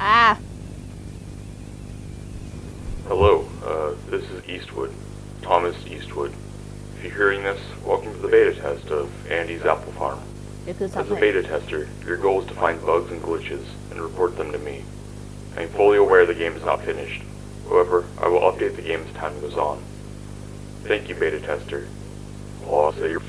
Ah. Hello, uh, this is Eastwood, Thomas Eastwood. If you're hearing this, welcome to the beta test of Andy's Apple Farm. As a beta tester, your goal is to find bugs and glitches and report them to me. I am fully aware the game is not finished. However, I will update the game as time goes on. Thank you, beta tester. I'll say your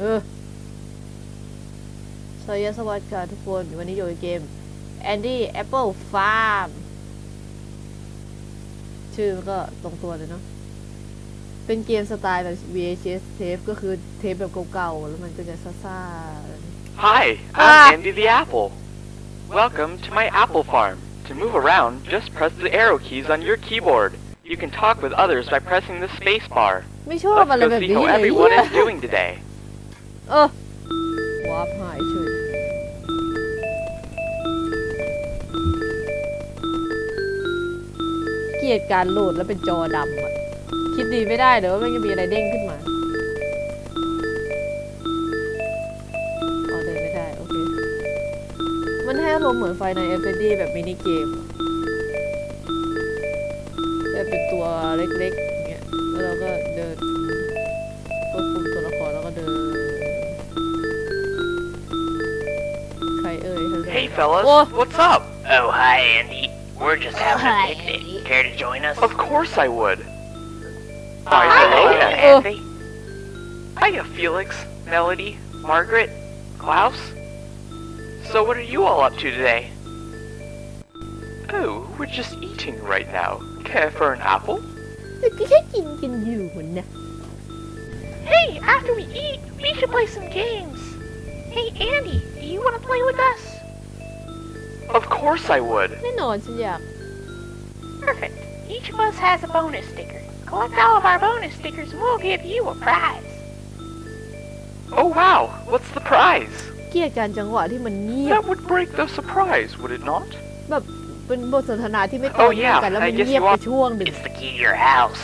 uh. So yes, I like uh, deploying when you do a game. ค่ะทุกคน วันนี้อยู่ในเกม Andy Apple Farm ชื่อมันก็ตรงตัวเลยเนาะ เป็นเกมสไตล์แบบ VHS เทปก็คือเทปแบบเก่าๆ แล้วมันก็จะซ่า Hi, Ah. I'm Andy the Apple. Welcome to my apple farm. To move around, just press the arrow keys on your keyboard. You can talk with others by pressing the space bar. ๆ ไม่ชอบ Let's อะไร go แบบ see นี้ how เลย everyone เหี้ย is doing today. เออวาร์ปหายเฉย กลียดการโหลดแล้วเป็นจอดำอะคิดดีไม่ได้เดี๋ยวว่ามันจะมีอะไรเด้งขึ้นมาอ๋อเดินไม่ได้โอเค มันให้อารมณ์เหมือนไฟในเอฟเฟดีแบบมินิเกมอะแบบเป็นตัวเล็กๆอย่างเงี้ยแล้วเราก็เดินควบคุมตัวละครแล้วก็เดิน ใครเอ่ยฮัลโหล Hey fellas, Oh. what's up? Oh, hi, Andy. We're just having Hi, a picnic. Andy. Care to join us? Of course I would. Hi, hello. Andy. Hiya, Felix, Melody, Margaret, Klaus. So what are you all up to today? Oh, we're just eating right now. Care for an apple? Hey, after we eat, we should play some games. Hey, Andy, do you want to play with us? Of course I would. แน่นอนฉันอยาก Perfect. Each of us has a bonus sticker. Collect all of our bonus stickers and we'll give you a prize. Oh wow, what's the prize? เกลียดการจังหวะที่มันเงียบ That would break the surprise, would it not? แบบเป็นบทสนทนาที่ไม่ต่อ Oh, เนื่อง yeah, กันแล้วมัน I guess เงียบ you ไป are- ช่วงหนึ่ง It's the key to your house.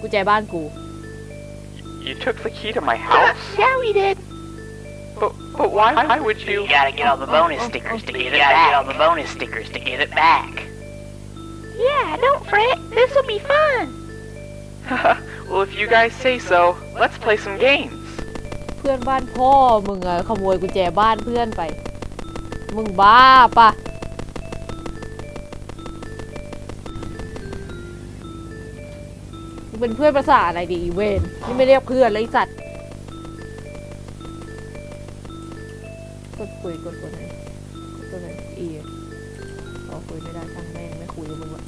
กุญแจบ้านกู You took the key to my house? Yeah, we did. But, but why, why would You you? gotta get all the bonus stickers to get it back. get all the bonus stickers to get it back. Yeah, don't fret. This'll be fun. well, if you guys say so, let's play some games. เพื่อนบ้านพ่อมึงอะขโมยกุญแจบ้านเพื่อนไป มึงบ้าปะมึงเป็นเพื่อนภาษาอะไรดีอีเวนนี่ไม่เรียกเพื่อนเลยไอ้สัตว์ กดคุยกดตัวไหนกดตัวไหนอีพอคุยไม่ได้ช่างแม่งไม่คุยกับมึงละ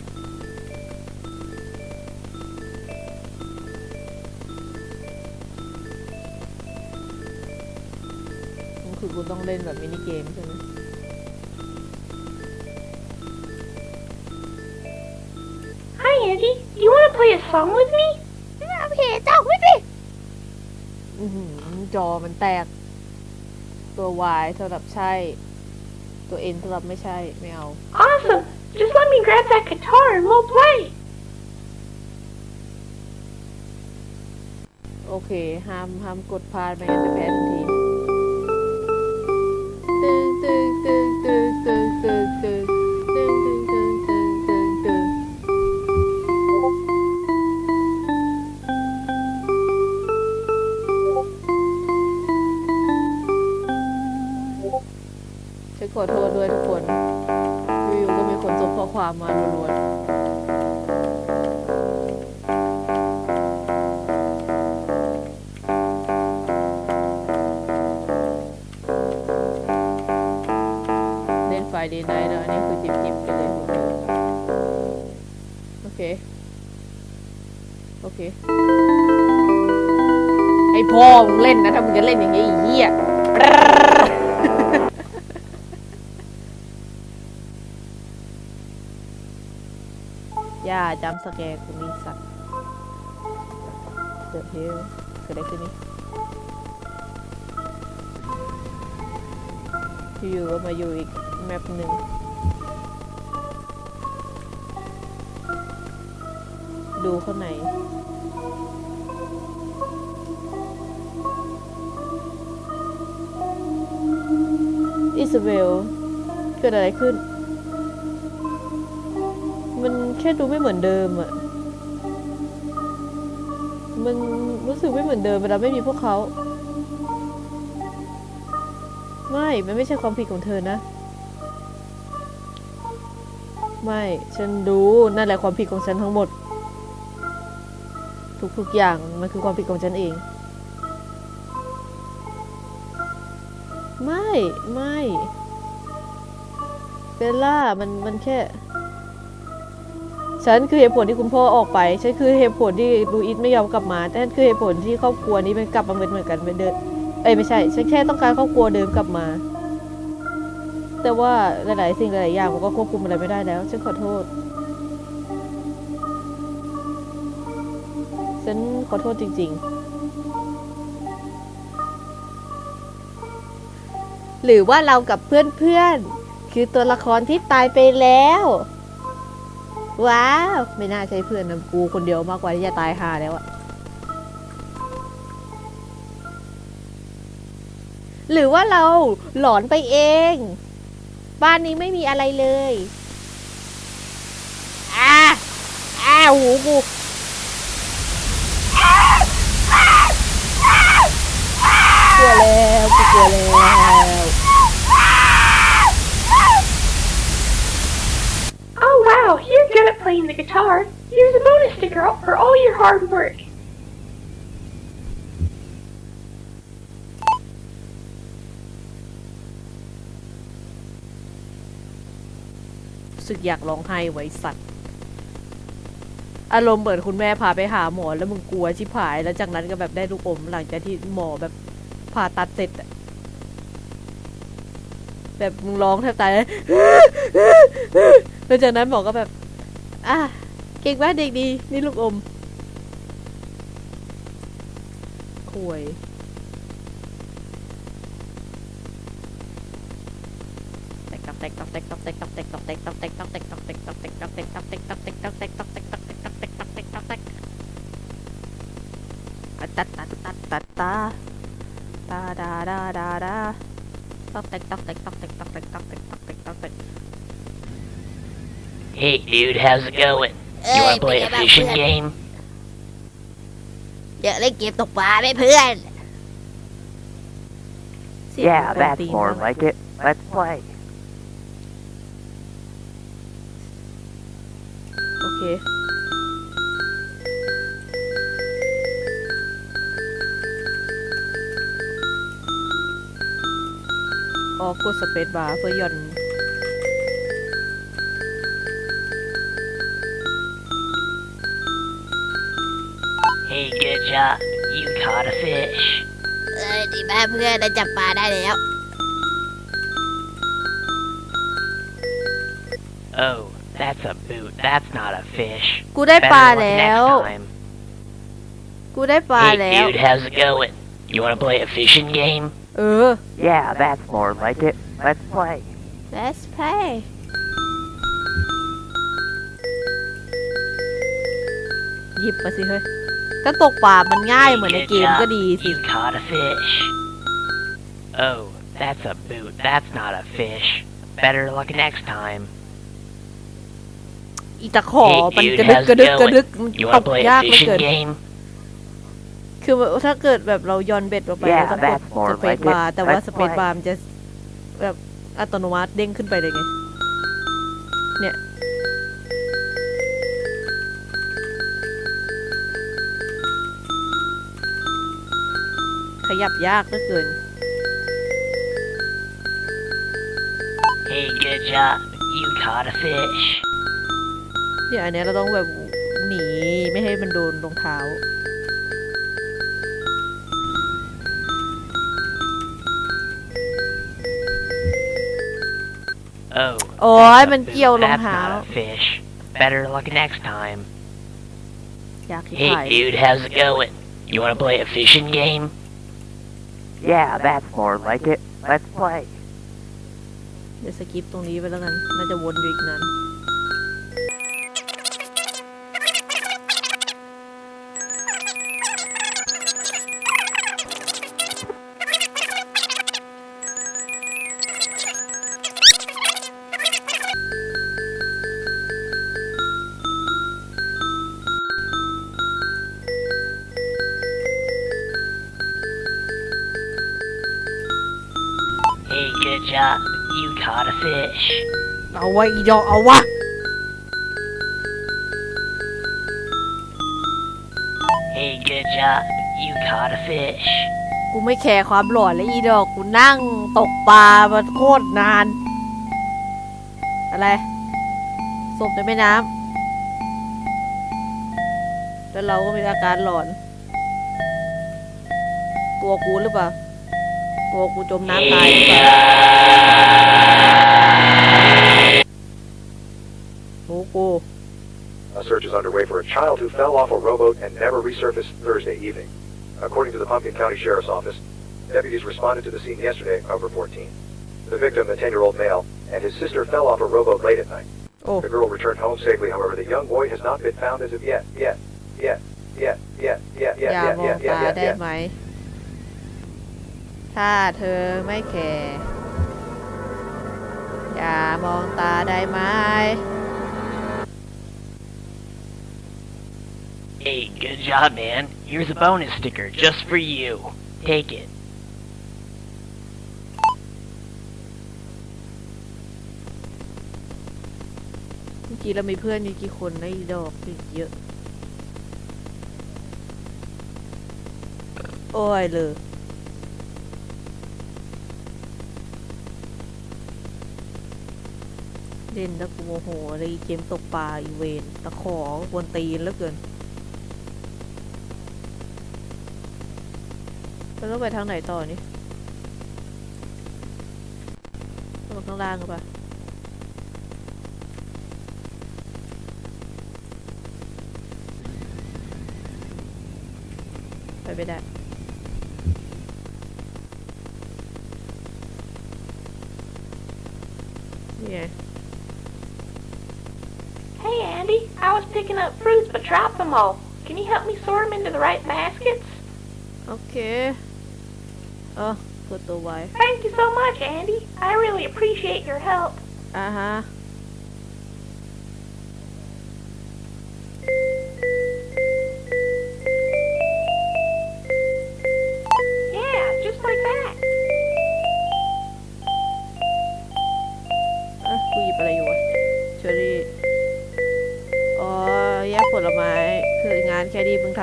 มันคือกูต้องเล่นแบบมินิเกมใช่ไหม Hi, Andy. You want to play a song with me? เพจจ้องไม่สิอื้อหือจอมันแตก ตัว Y สำหรับใช่ ตัว N สำหรับไม่ใช่ ไม่เอา Awesome. Just let me grab that guitar and we'll play. โอเค ห้ามห้ามกดพลาดไม่งั้นจะแพ้ทันที คนส่งข้อความมาล้วนๆเล่นไฟดีไนท์แล้วอันนี้คือจิบจิบๆกันเลยโอเค โอเคให้พ่อมึงเล่นนะ ถ้ามึงจะเล่นอย่างนี้ไอ้เหี้ย ย่าจำสแกร์กูมีสัตว์เดือดเฮลเกิดอะไรขึ้นนี่อยู่ก็มาอยู่อีกแมปหนึ่งดูข้างในอิซาเบลเกิดอะไรขึ้น มันแค่ดูไม่เหมือนเดิมอะ มันรู้สึกไม่เหมือนเดิมเวลาไม่มีพวกเขา ไม่ มันไม่ใช่ความผิดของเธอนะ ไม่ ฉันรู้นั่นแหละความผิดของฉันทั้งหมด ทุกๆอย่างมันคือความผิดของฉันเอง ไม่ ไม่เบลล่ามันมันแค่ ฉันคือเหตุผลที่คุณพ่อออกไป ฉันคือเหตุผลที่ลูอิสไม่ยอมกลับมา แต่นั่นคือเหตุผลที่ครอบครัวนี้มันกลับมาเหมือนเหมือนกันเหมือนเดิมเอ้ยไม่ใช่ ฉันแค่ต้องการครอบครัวเดิมกลับมา แต่ว่าหลายๆสิ่งหลายๆอย่างผมก็ควบคุมอะไรไม่ได้แล้ว ฉันขอโทษ ฉันขอโทษจริง ๆ หรือว่าเรากับเพื่อนๆ คือตัวละครที่ตายไปแล้ว ว้าว ไม่น่าใช่เพื่อนนะกูคนเดียวมากกว่าที่จะตายหาแล้วอะหรือว่าเราหลอนไปเอง บ้านนี้ไม่มีอะไรเลยอ้าอ้าหูกูกลัวแล้วกูกลัวแล้ว Oh wow, you're good at playing the guitar. Here's a bonus sticker for all your hard work. รู้สึกอยากร้องไห้ไว้สัตว์ อารมณ์เหมือนคุณแม่พาไปหาหมอแล้วมึงกลัวชิบหาย แล้วจากนั้นก็แบบได้ลูกอมหลังจากที่หมอแบบผ่าตัดเสร็จอะแบบมึงร้องแทบตายเลยแล้วจากนั้นหมอก็แบบ อะเก่งมากเด็กดี นี่ลูกอมคุยแตกตอกแตกตอกแตกตอกแตกตอกแตกตอกแตกตอกแตกตอกแตกตอกแตกตอกแตกตอกแตกตอกแตกตอกแตกตอกแตกตอกแตกตอกแตกตอกแตกตอกแตกตอกแตกอะตัดตัดตัดตัดตาตาดาดาดาดาตอกแตกตอกแตกตอกแตกตอกแตกตอกแตกตอกแตกตอกแตก Hey dude, how's it going? You Hey, wanna play a big about fishing that. game? เดี๋ยวเล่นเกมตกปลาไหมเพื่อน Yeah, that's more like it. Let's play. โอเค ออกกดสเปซบาร์เพื่อย่อน Hey, good job. You caught a fish. เอ้ยดีมากเพื่อนได้จับปลาได้แล้ว Oh, that's a boot. That's not a fish. กูได้ Better ปลา luck แล้ว next time. กูได้ปลา Hey แล้ว dude, how's it going? You wanna play a fishing game? เออ Yeah, that's more like it. Let's play. let's play หยิบมาสิเฮ้ย ถ้าตกปลามันง่าย Hey, เหมือนใน good เกม job. ก็ดีสิ You caught a fish. Oh, that's a boot. That's not a fish. Better luck next time. อีตะขอ Hey มัน dude, กระดึก how's กระดึก it กระดึก going? มัน You ต wanna ก play ยา a กเหลือ fishing เกิน game? คือแบบถ้าเกิดแบบเราย้อนเบ็ดลงไป Yeah, เราต้องกด that's more สเปซ like it. บาร์แต่ว่า Let's สเปซ play. บาร์มันจะแบบอัตโนมัติเด้งขึ้นไปเลยไงเนี่ย ยับยากเหลือเกิน Hey, good job. You caught a fish. เนี่ยอันเนี้ยเราต้องแบบหนีไม่ให้มันโดนรองเท้า Oh, โอ้ย that's a มัน boot. เกี่ยวรอง That's เท้า not a fish. Better luck next time. อยากที่ถ่าย Hey, dude, how's it going? You wanna play a fishing game? Yeah, that's more like it. Let's play. เดี๋ยวสกิปตรงนี้ไปแล้วกัน น่าจะวนอยู่อีกนาน good job. You caught a fish. เอาไว้อีดอกเอาวะ Hey, good job. You caught a fish. กูไม่แคร์ความหลอนและอีดอกกูนั่งตกปลามาโคตรนาน อะไรศพในแม่น้ำแล้วเราก็มีอาการหลอน ตัวกูหรือเปล่า ตัวกูจมน้ำตายหรือเปล่าโอ้กู A search is underway for a child who fell off a rowboat and never resurfaced Thursday evening. According to the Pumpkin County Sheriff's Office, deputies responded to the scene yesterday of October 14. The victim, a 10-year-old male, and his sister fell off a rowboat late at night. โอ้ The girl returned home safely, however, the young boy has not been found as of yet. Yet. Yet. Yet. Yet. Yet. อย่า Yet. มอง Yet. ตา Yet. ได้ Yet. ไหม ถ้าเธอไม่แคร์อย่ามองตาได้ไหม Hey, good job, man. Here's a bonus sticker just for you. Take it. เมื่อกี้เรามีเพื่อนอยู่กี่คนในะอีดอกอีกเยอะ โอ้ยเลย เล่นแล้วกูโมโหเลยเกมตกปลาอีเวนตะขอวนตีนแล้วเกินเราต้องไปทางไหนต่อนี่ต้องไปข้างล่างหรือเปล่าไปไม่ได้นี่ไง Hey, Andy, I was picking up fruits but dropped them all. Can you help me sort them into the right baskets? Okay. Oh, put the wife. Thank you so much, Andy. I really appreciate your help. Uh huh.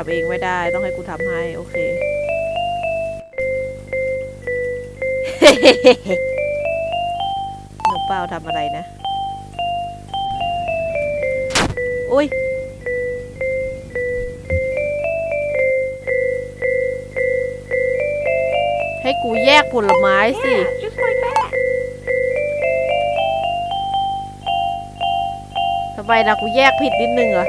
ทำเองไม่ได้ ต้องให้กูทำให้ โอเค หนูเปล่าทำอะไรนะ อุ้ยให้กูแยกผลไม้สิ Yeah, just like that. ทำไมล่ะกูแยกผิดนิดนึงเหรอ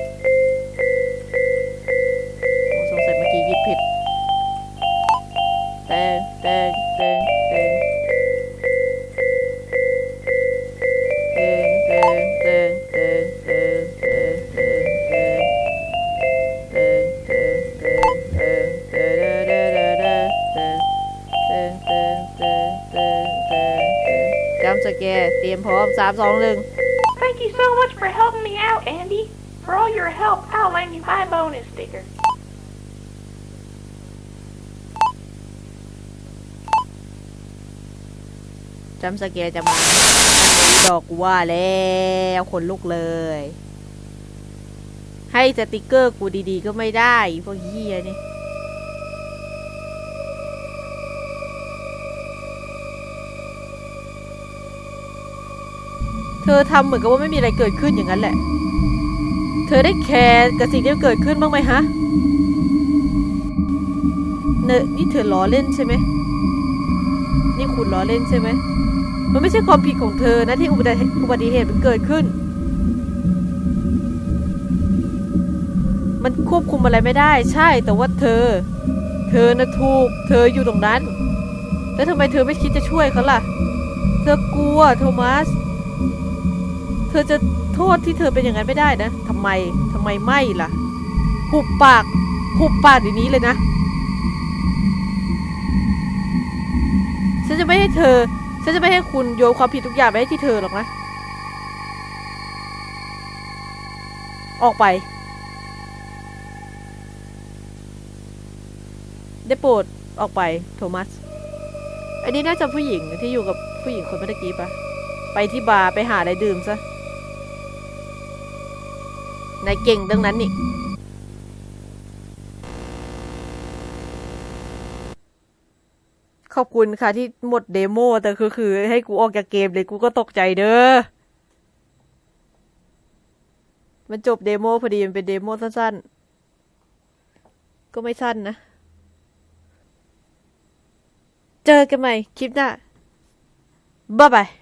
ร์เตรียมพร้อมสามสองหนึ่ง Thank you so much for helping me out, Andy. For all your help, I'll lend you my bonus sticker. จำสแกร์จะมาดอกกูว่าแล้วขนลุกเลย ให้สติกเกอร์กูดีๆก็ไม่ได้ พวกเฮียนี่ เธอทำเหมือนกับว่าไม่มีอะไรเกิดขึ้นอย่างนั้นแหละ เธอได้แคร์กับสิ่งที่เกิดขึ้นบ้างไหมฮะเนยนี่เธอล้อเล่นใช่ไหม นี่คุณล้อเล่นใช่ไหม มันไม่ใช่ความผิดของเธอนะที่อุบัติอุบัติเหตุมันเกิดขึ้น มันควบคุมอะไรไม่ได้ใช่ แต่ว่าเธอ เธอนะถูก เธออยู่ตรงนั้น แล้วทำไมเธอไม่คิดจะช่วยเขาล่ะ เธอกลัวโทมัส เธอจะโทษที่เธอเป็นอย่างนั้นไม่ได้นะทำไมทำไมไม่ล่ะหุบปากหุบปากเดี๋ยวนี้เลยนะฉันจะไม่ให้เธอฉันจะไม่ให้คุณโยนความผิดทุกอย่างไปให้ที่เธอหรอกนะ ออกไป ได้โปรดออกไปโทมัส อันนี้น่าจะผู้หญิงที่อยู่กับผู้หญิงคนเมื่อกี้ปะไปที่บาร์ไปหาอะไรดื่มซะ นายเก่งดังนั้นนี่ ขอบคุณค่ะที่หมดเดโมแต่คือคือ ให้กูออกจากเกมเลยกูก็ตกใจเด้อ มันจบเดโมพอดีมันเป็นเดโมสั้นๆ ก็ไม่สั้นนะ เจอกันใหม่คลิปหน้าบ๊ายบาย